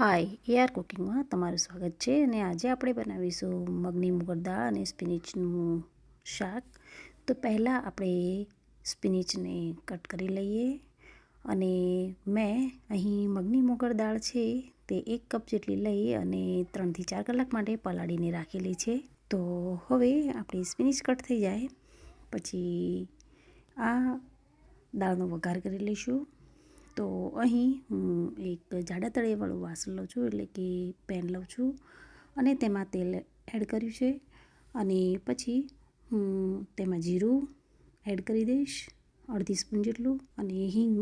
હાય AR કુકિંગમાં તમારું સ્વાગત છે અને આજે આપણે બનાવીશું મગની મુગર દાળ અને સ્પિનિચનું શાક. તો પહેલાં આપણે સ્પિનિચને કટ કરી લઈએ અને મેં અહીં મગની મુગર દાળ છે તે એક કપ જેટલી લઈ અને ત્રણથી ચાર કલાક માટે પલાળીને રાખેલી છે. તો હવે આપણી સ્પિનિચ કટ થઈ જાય. પછી આ દાળનો વઘાર કરી લઈશું. તો અહીં હું એક જાડા તળિયાવાળું વાસણ લઉં છું, એટલે કે પેન લઉં છું અને તેમાં તેલ એડ કર્યું છે. અને પછી હું તેમાં જીરું એડ કરી દઈશ, અડધી સ્પૂન જેટલું અને હિંગ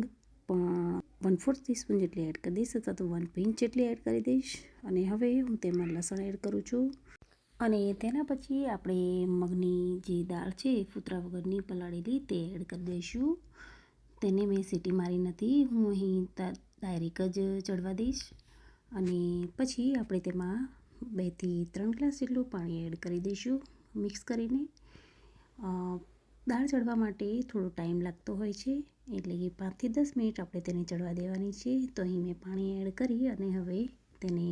પણ વન ફોર્થ ટીસ્પૂન જેટલી એડ કરી દઈશ અથવા તો વન પિંચ જેટલી એડ કરી દઈશ. અને હવે હું તેમાં લસણ એડ કરું છું. અને તેના પછી આપણે મગની જે દાળ છે ફૂતરા વગરની પલાળેલી તે એડ કરી દઈશું. તેને મેં સીટી મારી નથી. હું અહીં ડાયરેક જ ચડવા દઈશ. અને પછી આપણે તેમાં બેથી ત્રણ ગ્લાસ જેટલું પાણી એડ કરી દઈશું મિક્સ કરીને. દાળ ચડવા માટે થોડો ટાઈમ લાગતો હોય છે, એટલે કે પાંચથી દસ મિનિટ આપણે તેને ચડવા દેવાની છે. તો અહીં મેં પાણી એડ કરી અને હવે તેને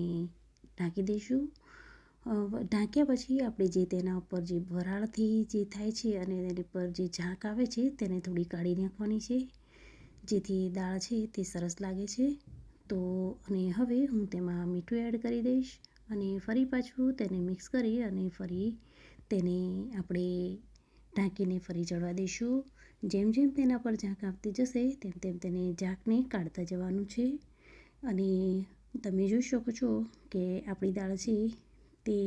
ઢાંકી દઈશું. ઢાંક્યા પછી આપણે જે તેના ઉપર જે વરાળથી જે થાય છે અને તેની પર જે ઝાંક આવે છે તેને થોડી કાઢી નાખવાની છે. જેથી દાળ છે તે સરસ લાગે છે. તો, અને હવે હું તેમાં મીઠું એડ કરી દઈશ અને ફરી પાછું તેને મિક્સ કરી અને ફરી તેને આપણે ઢાંકીને ફરી ચડવા દઈશું. જેમ જેમ તેના પર ઝાંક આવતી જશે તેમ તેમ તેને ઝાંકને કાઢતા જવાનું છે. અને તમે જોઈ શકો છો કે આપણી દાળ છે તે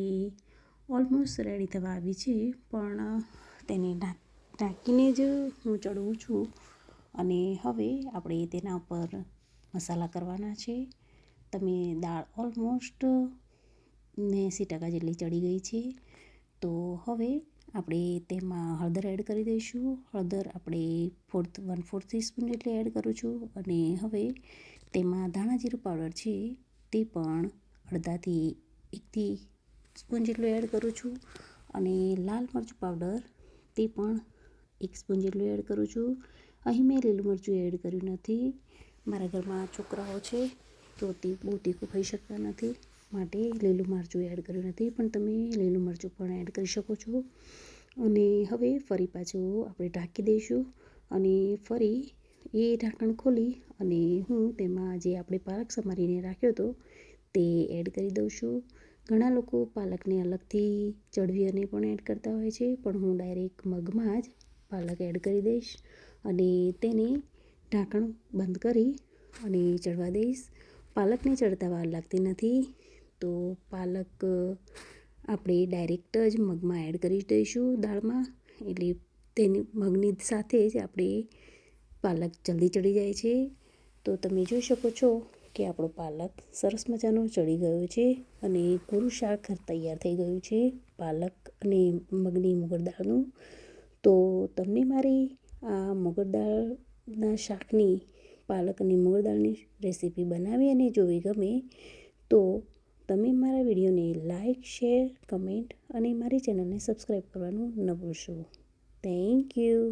ઓલમોસ્ટ રેડી થવા આવી છે, પણ તેને ઢાંકીને જ હું ચડવું છું. અને હવે આપણે તેના ઉપર મસાલા કરવાના છે. તમે દાળ ઓલમોસ્ટ એંસી ટકા જેટલી ચડી ગઈ છે. તો હવે આપણે તેમાં હળદર એડ કરી દઈશું. હળદર આપણે ફોર્થ વન ફોર્થ ટીસ્પૂન જેટલી એડ કરું છું. અને હવે તેમાં ધાણા જીરું પાવડર છે, તે પણ અડધાથી એકથી સ્પૂન જેટલું એડ કરું છું અને લાલ મરચું પાવડર તે પણ એક સ્પૂન જેટલું એડ કરું છું. અહીં મેં લીલું મરચું એડ કર્યું નથી. મારા ઘરમાં છોકરાઓ છે તો તે બહુ તીખું ખાઈ શકતા નથી માટે લીલું મરચું એડ કર્યું નથી. પણ તમે લીલું મરચું પણ એડ કરી શકો છો. અને હવે ફરી પાછું આપણે ઢાંકી દઈશું અને ફરી એ ઢાંકણ ખોલી અને હું તેમાં જે આપણે પાલક સમારીને રાખ્યો હતો તે એડ કરી દઉં છું. ઘણા લોકો પાલકને અલગથી ચડવી અને પણ એડ કરતા હોય છે, પણ હું ડાયરેક્ટ મગમાં જ પાલક એડ કરી દઈશ અને તેને ઢાંકણ બંધ કરી અને ચડવા દઈશ. પાલકને ચડતા વાર લાગતી નથી, તો પાલક આપણે ડાયરેક્ટ જ મગમાં એડ કરી દઈશું દાળમાં, એટલે તેની મગની સાથે જ આપણે પાલક જલ્દી ચડી જાય છે. તો તમે જોઈ શકો છો કે આપણો પાલક સરસ મજાનો ચડી ગયો છે અને પૂરું શાક તૈયાર થઈ ગયું છે, પાલક અને મગની મુગર દાળનું. તો તમને મારી આ મુગર દાળના શાકની, પાલક અને મુગર દાળની રેસીપી બનાવી અને જોવી ગમે તો તમે મારા વિડીયોને લાઇક શેર, કમેન્ટ અને મારી ચેનલને સબસ્ક્રાઈબ કરવાનું ન ભૂલશો. Thank you